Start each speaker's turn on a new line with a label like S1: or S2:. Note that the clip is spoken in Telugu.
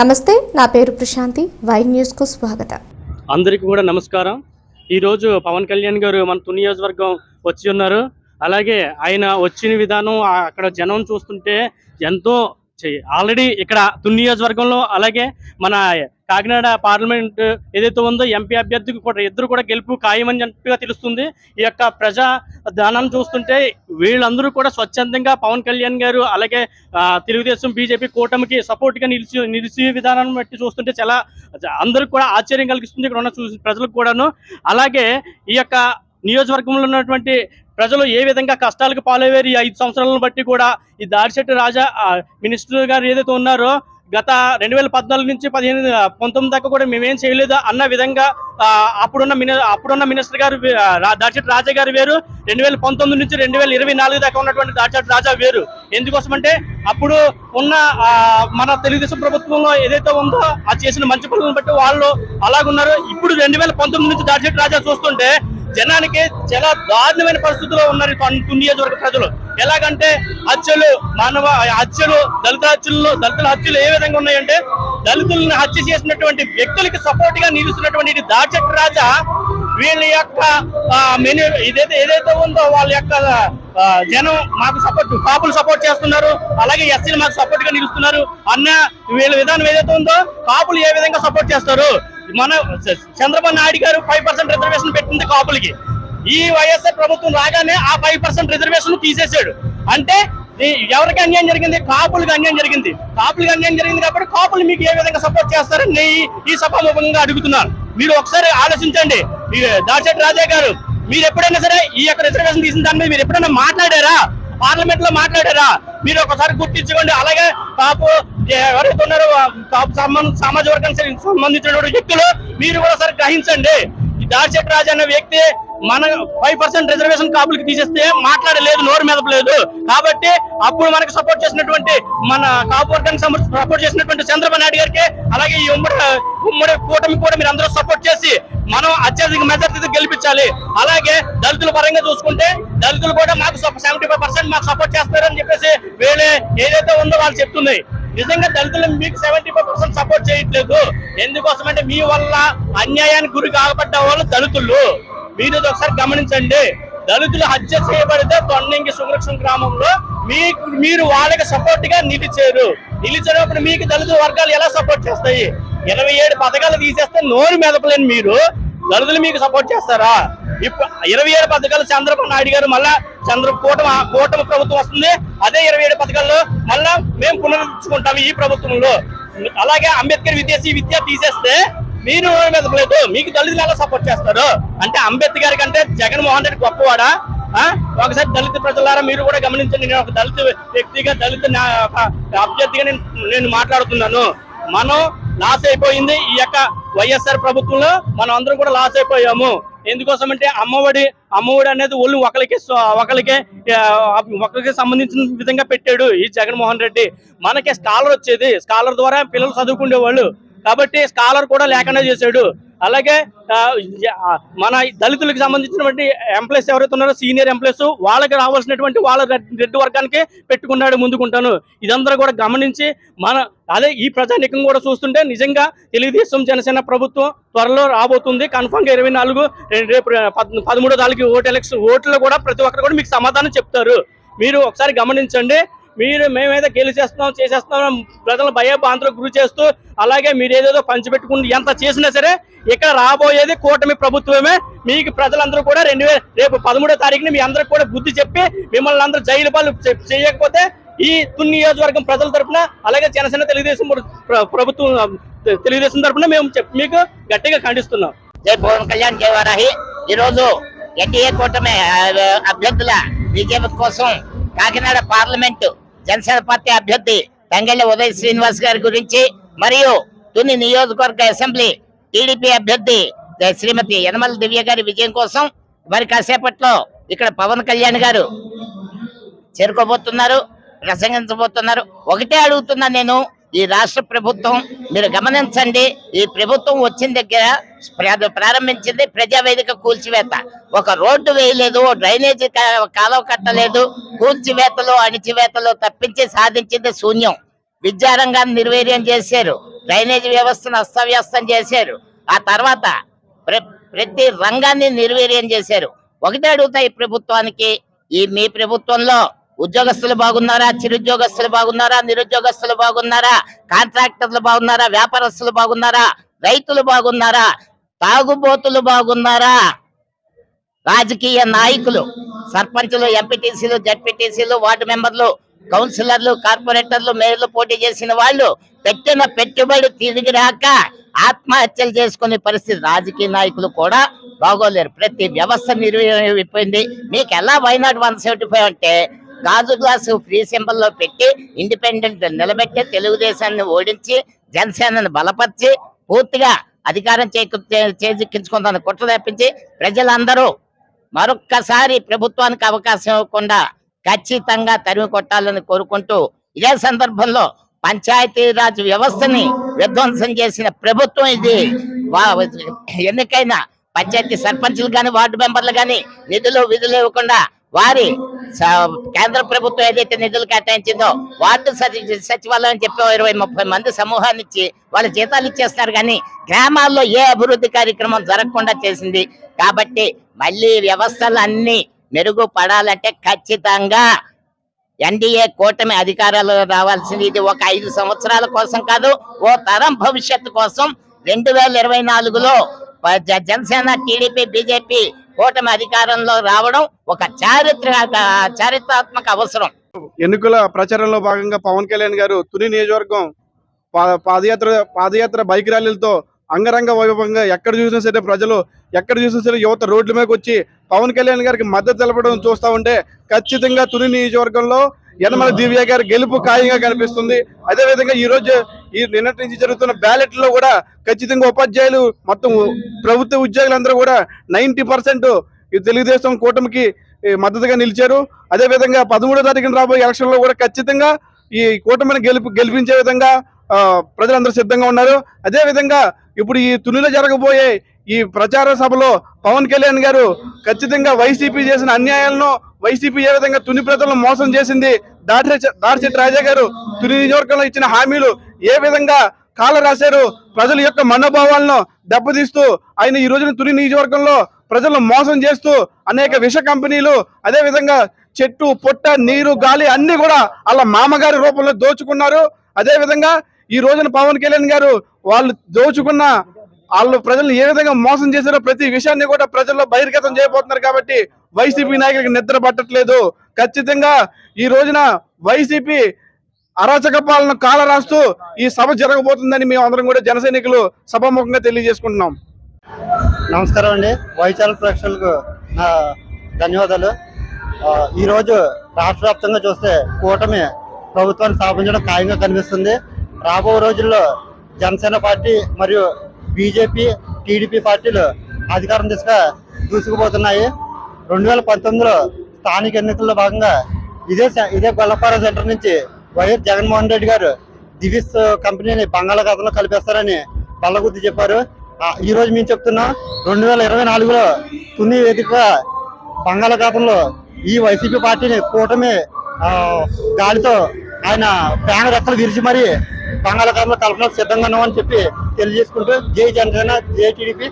S1: నమస్తే నా పేరు ప్రశాంతి. వై న్యూస్కు స్వాగతం.
S2: అందరికీ కూడా నమస్కారం. ఈరోజు పవన్ కళ్యాణ్ గారు మన తుని నియోజకవర్గం వచ్చి ఉన్నారు. అలాగే ఆయన వచ్చిన విధానం అక్కడ జనం చూస్తుంటే ఎంతో ఆల్రెడీ ఇక్కడ తుని నియోజకవర్గంలో అలాగే మన కాకినాడ పార్లమెంట్ ఏదైతే ఉందో ఎంపీ అభ్యర్థికి కూడా ఇద్దరు కూడా గెలుపు ఖాయమని చెప్పిగా తెలుస్తుంది. ఈ యొక్క ప్రజా దానాన్ని చూస్తుంటే వీళ్ళందరూ కూడా స్వచ్ఛందంగా పవన్ కళ్యాణ్ గారు అలాగే తెలుగుదేశం బీజేపీ కూటమికి సపోర్ట్గా నిలిచి నిలిచి విధానాన్ని బట్టి చూస్తుంటే చాలా అందరికి కూడా ఆశ్చర్యం కలిగిస్తుంది ఇక్కడ ఉన్న చూసి ప్రజలకు కూడాను. అలాగే ఈ యొక్క నియోజకవర్గంలో ఉన్నటువంటి ప్రజలు ఏ విధంగా కష్టాలకు పాలయ్యారు ఈ ఐదు సంవత్సరాలను బట్టి కూడా ఈ దారిశెట్టి రాజా మినిస్టర్ గారు ఏదైతే ఉన్నారో గత రెండు వేల పద్నాలుగు నుంచి పదిహేను పంతొమ్మిది దాకా కూడా మేమేం చేయలేదు అన్న విధంగా అప్పుడున్న మిని అప్పుడున్న మినిస్టర్ గారు వే- రాజా గారు వేరు. రెండు వేల పంతొమ్మిది నుంచి రెండు వేల ఇరవై నాలుగు దాకా ఉన్నటువంటి దాడిశెట్టి రాజా వేరు. ఎందుకోసమంటే అప్పుడు ఉన్న మన తెలుగుదేశం ప్రభుత్వంలో ఏదైతే ఉందో ఆ చేసిన మంచి పనులను బట్టి వాళ్ళు అలాగున్నారు. ఇప్పుడు రెండు వేల పంతొమ్మిది నుంచి దాడిశెట్టి రాజా చూస్తుంటే జనానికి చాలా దారుణమైన పరిస్థితుల్లో ఉన్నారు ఈ తొన్- నియోజకవర్గ ప్రజలు. ఎలాగంటే హత్యలు మానవ హత్యలు దళిత హత్యలు దళితుల హత్యలు ఏ విధంగా ఉన్నాయంటే దళితులను హత్య చేసినటువంటి వ్యక్తులకి సపోర్ట్గా నిలుస్తున్నటువంటి ఇది దాచట్ రాజా వీళ్ళ యొక్క మెను ఇదైతే ఏదైతే ఉందో వాళ్ళ యొక్క జనం మాకు సపోర్ట్ కాపులు సపోర్ట్ చేస్తున్నారు అలాగే ఎస్సీలు మాకు సపోర్ట్గా నిలుస్తున్నారు. అన్న వీళ్ళ విధానం ఏదైతే ఉందో కాపులు ఏ విధంగా సపోర్ట్ చేస్తారు? మన చ- చంద్రబాబు నాయుడు గారు ఫైవ్ పర్సెంట్ రిజర్వేషన్ పెట్టింది కాపులకి. ఈ వైఎస్ఆర్ ప్రభుత్వం రాగానే ఆ ఫైవ్ పర్సెంట్ రిజర్వేషన్ తీసేసాడు అంటే ఎవరికి అన్యాయం జరిగింది? కాపులకు అన్యాయం జరిగింది. కాపులకు అన్యాయం జరిగింది కాబట్టి కాపులు మీకు ఏ విధంగా సపోర్ట్ చేస్తారని నేను ఈ- సభాముఖంగా అడుగుతున్నాను. మీరు ఒకసారి ఆలోచించండి. ఈ రాజే రాజా గారు మీరు ఎప్పుడైనా సరే ఈ యొక్క రిజర్వేషన్ తీసిన దాని మీద మీరు ఎప్పుడైనా మాట్లాడారా? పార్లమెంట్లో మాట్లాడారా? మీరు ఒకసారి గుర్తించుకోండి. అలాగే కాపు ఎవరైతే ఉన్నారో కాపు సంబంధ సామాజిక వర్గానికి సంబంధించిన వ్యక్తులు మీరు కూడా ఒకసారి గ్రహించండి. ఈ దాడిశెట్టి రాజు అనే వ్యక్తి మన ఫైవ్ పర్సెంట్ రిజర్వేషన్ కాపులకి తీసేస్తే మాట్లాడలేదు నోరు మెదపలేదు. కాబట్టి అప్పుడు మనకు సపోర్ట్ చేసినటువంటి మన కాపు వర్గానికి సపోర్ట్ చేసినటువంటి చంద్రబాబు నాయుడు గారికి అలాగే ఈ ఉమ్మడి ఉమ్మడి కూటమి కూడా మీరు అందరూ సపోర్ట్ చేసి మనం అత్యధిక మెజార్టీ గెలిపించాలి. అలాగే దళితుల పరంగా చూసుకుంటే దళితులు కూడా మాకు సెవెంటీ ఫైవ్ పర్సెంట్ మాకు సపోర్ట్ చేస్తారని చెప్పేసి వీళ్ళే ఏదైతే ఉందో వాళ్ళు చెప్తున్నాయి నిజంగా దళితులు మీకు సెవెంటీ ఫైవ్ పర్సెంట్ సపోర్ట్ చేయట్లేదు. ఎందుకోసం అంటే మీ వల్ల అన్యాయానికి గురి కాబడ్డ వాళ్ళు దళితులు. మీరు ఒకసారి గమనించండి. దళితులు హత్య చేయబడితే తొండంగి సురక్షణ గ్రామంలో మీకు మీరు వాళ్ళకి సపోర్ట్గా నిలిచారు. నిలిచినప్పుడు మీకు దళిత వర్గాలు ఎలా సపోర్ట్ చేస్తాయి? ఇరవై ఏడు పథకాలు తీసేస్తే నోరు మెదపలేని మీరు. దళితులు మీకు సపోర్ట్ చేస్తారా? ఇప్పుడు ఇరవై ఏడు పథకాలు చంద్రబాబు నాయుడు గారు మళ్ళా చంద్ర కూటమి కూటమి ప్రభుత్వం వస్తుంది. అదే ఇరవై ఏడు పథకాల్లో మళ్ళా మేము పునరుద్ధరించుకుంటాం ఈ ప్రభుత్వంలో. అలాగే అంబేద్కర్ విదేశీ విద్య తీసేస్తే మీరు మెదపలేదు మీకు దళితులు ఎలా సపోర్ట్ చేస్తారు? అంటే అంబేద్కర్ కంటే జగన్మోహన్ రెడ్డి గొప్పవాడా? ఒకసారి దళిత ప్రజలారా మీరు కూడా గమనించండి. నేను ఒక దళిత వ్యక్తిగా దళిత అభ్యర్థిగా నేను నేను మాట్లాడుతున్నాను. మనం లాస్ అయిపోయింది ఈ యొక్క వైఎస్ఆర్ ప్రభుత్వంలో మనం అందరం కూడా లాస్ అయిపోయాము. ఎందుకోసం అంటే అమ్మఒడి అమ్మఒడి అనేది ఒళ్ళు ఒకరికి ఒకరికి ఒకరికి సంబంధించిన విధంగా పెట్టాడు ఈ జగన్మోహన్ రెడ్డి. మనకి స్కాలర్ వచ్చేది. స్కాలర్ ద్వారా పిల్లలు చదువుకునే వాళ్ళు కాబట్టి స్కాలర్ కూడా లేకుండా చేశాడు. అలాగే మన దళితులకు సంబంధించినటువంటి ఎంప్లాయీస్ ఎవరైతే ఉన్నారో సీనియర్ ఎంప్లాయీస్ వాళ్ళకి రావాల్సినటువంటి వాళ్ళ రెడ్ వర్గానికి పెట్టుకున్నాడు ముందుకుంటాను. ఇదంతా కూడా గమనించి మన అదే ఈ ప్రజానికం కూడా చూస్తుంటే నిజంగా తెలుగుదేశం జనసేన ప్రభుత్వం త్వరలో రాబోతుంది. కన్ఫామ్గా ఇరవై నాలుగు రేపు పదమూడో తారీఖు ఓటు ఎలక్షన్ ఓట్లు కూడా ప్రతి ఒక్కరు కూడా మీకు సమాధానం చెప్తారు. మీరు ఒకసారి గమనించండి మీరు మేమేదో గెలిచేస్తున్నాం చేసేస్తున్నాం ప్రజలను భయభ్రాంతులకు గురి చేస్తూ అలాగే మీరు ఏదేదో పంచిపెట్టుకుని ఎంత చేసినా సరే ఇక్కడ రాబోయేది కూటమి ప్రభుత్వమే. మీకు ప్రజలందరూ కూడా రెండు వేల రేపు పదమూడో తారీఖుని మీ అందరికి కూడా బుద్ధి చెప్పి మిమ్మల్ని అందరూ జైలు పాలు చేయకపోతే ఈ తుని నియోజకవర్గం ప్రజల తరఫున అలాగే జనసేన తెలుగుదేశం ప్రభుత్వం తెలుగుదేశం తరఫున మేము చెప్- మీకు గట్టిగా ఖండిస్తున్నాం.
S3: జై పవన్ కళ్యాణ్ జై వారాహి. ఈ రోజు ఎన్డీఏ కూటమి అభ్యర్థుల బీజేపీ కోసం కాకినాడ పార్లమెంటు జనసేన పార్టీ అభ్యర్థి తంగెళ్ళ ఉదయ్ శ్రీనివాస్ గారి గురించి మరియు తుని నియోజకవర్గ అసెంబ్లీ టీడీపీ అభ్యర్థి శ్రీమతి యనమల దివ్య గారి విజయం కోసం మరి కాసేపట్లో ఇక్కడ పవన్ కళ్యాణ్ గారు చేరుకోబోతున్నారు ప్రసంగించబోతున్నారు. ఒకటే అడుగుతున్నా నేను ఈ రాష్ట్ర ప్రభుత్వం మీరు గమనించండి ఈ ప్రభుత్వం వచ్చిన దగ్గర ప్రారంభించింది ప్రజావేదిక కూల్చివేత. ఒక రోడ్డు వేయలేదు డ్రైనేజీ కా- కాలువ కట్టలేదు కూల్చివేతలు అణిచివేతలు తప్పించి సాధించింది శూన్యం. విద్యారంగాన్ని నిర్వీర్యం చేశారు డ్రైనేజ్ వ్యవస్థను అస్తవ్యస్తం చేశారు. ఆ తర్వాత ప్ర- ప్రతి రంగాన్ని నిర్వీర్యం చేశారు. ఒకటే అడుగుతాయి ప్రభుత్వానికి ఈ మీ ప్రభుత్వంలో ఉద్యోగస్తులు బాగున్నారా? చిరుద్యోగస్తులు బాగున్నారా? నిరుద్యోగస్తులు బాగున్నారా? కాంట్రాక్టర్లు బాగున్నారా? వ్యాపారస్తులు బాగున్నారా? రైతులు బాగున్నారా? తాగుబోతులు బాగున్నారా? రాజకీయ నాయకులు సర్పంచులు ఎంపీటీసీలు జడ్పీటీసీలు వార్డు మెంబర్లు కౌన్సిలర్లు కార్పొరేటర్లు మేయర్లు పోటీ చేసిన వాళ్ళు పెట్టిన పెట్టుబడి తిరిగి రాక ఆత్మహత్యలు చేసుకునే పరిస్థితి రాజకీయ నాయకులు కూడా బాగోలేరు. ప్రతి వ్యవస్థ నిర్వహిపోయింది మీకు ఎలా వైనాడు వన్ సెవెంటీ ఫైవ్ అంటే గాజు గ్లాసు ఫ్రీ సింబల్లో పెట్టి ఇండిపెండెంట్ నిలబెట్టి తెలుగుదేశాన్ని ఓడించి జనసేనను బలపరిచి పూర్తిగా అధికారం చేకు- చే- చేజిక్కించుకుందని కుట్ర తెప్పించి ప్రజలందరూ మరొక్కసారి ప్రభుత్వానికి అవకాశం ఇవ్వకుండా ఖచ్చితంగా తరిమి కొట్టాలని కోరుకుంటూ ఇదే సందర్భంలో పంచాయతీరాజ్ వ్యవస్థని విధ్వంసం చేసిన ప్రభుత్వం ఇది. వా- ఎన్నికైన పంచాయతీ సర్పంచులు కానీ వార్డు మెంబర్లు కానీ నిధులు విధులు ఇవ్వకుండా వారి కేంద్ర ప్రభుత్వం ఏదైతే నిధులు కేటాయించిందో వార్డు సచి- సచివాలయం చెప్పి ఇరవై ముప్పై మంది సమూహాన్ని ఇచ్చి వాళ్ళ జీతాలు ఇచ్చేస్తారు కానీ గ్రామాల్లో ఏ అభివృద్ధి కార్యక్రమం జరగకుండా చేసింది. కాబట్టి మళ్ళీ వ్యవస్థలు అన్ని మెరుగుపడాలంటే ఖచ్చితంగా ఎన్డీఏ కూటమి అధికారాలు రావాల్సింది. ఇది ఒక ఐదు సంవత్సరాల కోసం కాదు ఓ తరం భవిష్యత్తు కోసం. రెండు వేల ఇరవై నాలుగులో జనసేన టీడీపీ బీజేపీ కూటమి అధికారంలో రావడం ఒక చారిత్రక చారిత్రాత్మక అవసరం.
S4: ఎన్నికల ప్రచారంలో భాగంగా పవన్ కళ్యాణ్ గారు తుని నియోజకవర్గం పా- పాదయాత్ర పాదయాత్ర బైక్ ర్యాలీలతో అంగరంగ వైభవంగా ఎక్కడ చూసినా సరే ప్రజలు ఎక్కడ చూసినా సరే యువత రోడ్ల మీదకి వచ్చి పవన్ కళ్యాణ్ గారికి మద్దతు తెలపడం చూస్తా ఉంటే ఖచ్చితంగా తుని నియోజకవర్గంలో యనమల దివ్య గారి గెలుపు ఖాయంగా కనిపిస్తుంది. అదే విధంగా ఈ నిన్నటి నుంచి జరుగుతున్న బ్యాలెట్లో కూడా ఖచ్చితంగా ఉపాధ్యాయులు మొత్తం ప్రభుత్వ ఉద్యోగులందరూ కూడా నైన్టీ పర్సెంట్ ఈ తెలుగుదేశం కూటమికి మద్దతుగా నిలిచారు. అదే విధంగా పదమూడో తారీఖున రాబోయే ఎలక్షన్లో కూడా ఖచ్చితంగా ఈ కూటమిని గెలుపు గెలిపించే విధంగా ప్రజలందరూ సిద్ధంగా ఉన్నారు. అదేవిధంగా ఇప్పుడు ఈ తునిలో జరగబోయే ఈ ప్రచార సభలో పవన్ కళ్యాణ్ గారు ఖచ్చితంగా వైసీపీ చేసిన అన్యాయాలను వైసీపీ ఏ విధంగా తుని ప్రజలను మోసం చేసింది దాటి దాడిచెట్టి రాజా గారు తుని నియోజకవర్గంలో ఇచ్చిన హామీలు ఏ విధంగా కాల రాశారు ప్రజల యొక్క మనోభావాలను దెబ్బతీస్తూ ఆయన ఈ రోజున తుని నియోజకవర్గంలో ప్రజలను మోసం చేస్తూ అనేక విష కంపెనీలు అదే విధంగా చెట్టు పొట్ట నీరు గాలి అన్ని కూడా వాళ్ళ మామగారి రూపంలో దోచుకున్నారు. అదేవిధంగా ఈ రోజున పవన్ కళ్యాణ్ గారు వాళ్ళు దోచుకున్న వాళ్ళు ప్రజలను ఏ విధంగా మోసం చేశారో ప్రతి విషయాన్ని కూడా ప్రజల్లో బహిర్గతం చేయబోతున్నారు కాబట్టి వైసీపీ నాయకులకు నిద్ర పట్టట్లేదు. ఖచ్చితంగా ఈ రోజున వైసీపీ అరాచక పాలన కాల రాస్తూ ఈ సభ జరగబోతుందని మేము అందరం కూడా జన సైనికులు సభాముఖంగా తెలియజేసుకుంటున్నాం.
S5: నమస్కారం అండి. వైచాల ప్రేక్షకులకు నా ధన్యవాదాలు. ఈరోజు రాష్ట్ర వ్యాప్తంగా చూస్తే కూటమి ప్రభుత్వాన్ని స్థాపించడం ఖాయంగా కనిపిస్తుంది. రాబో రోజుల్లో జనసేన పార్టీ మరియు బీజేపీ టీడీపీ పార్టీలు అధికారం దిశగా దూసుకుపోతున్నాయి. రెండు వేల పంతొమ్మిదిలో స్థానిక ఎన్నికల్లో భాగంగా ఇదే సె- ఇదే గొల్లపార సెంటర్ నుంచి వైఎస్ జగన్మోహన్ రెడ్డి గారు దివిస్ కంపెనీని బంగాళాఖాతంలో కలిపేస్తారని బల్లగుద్ది చెప్పారు. ఈ రోజు మేము చెప్తున్నాం రెండు వేల ఇరవై నాలుగులో తుని వేదిక బంగాళాఖాతంలో ఈ వైసీపీ పార్టీని కూటమి గాలితో ఆయన ప్రాణ రెక్కలు విరిచి మరీ బంగాళాఖాతంలో కలపడానికి సిద్ధంగా ఉన్నామని చెప్పి తెలియజేసుకుంటూ జై జనసేన జై టీడీపీ.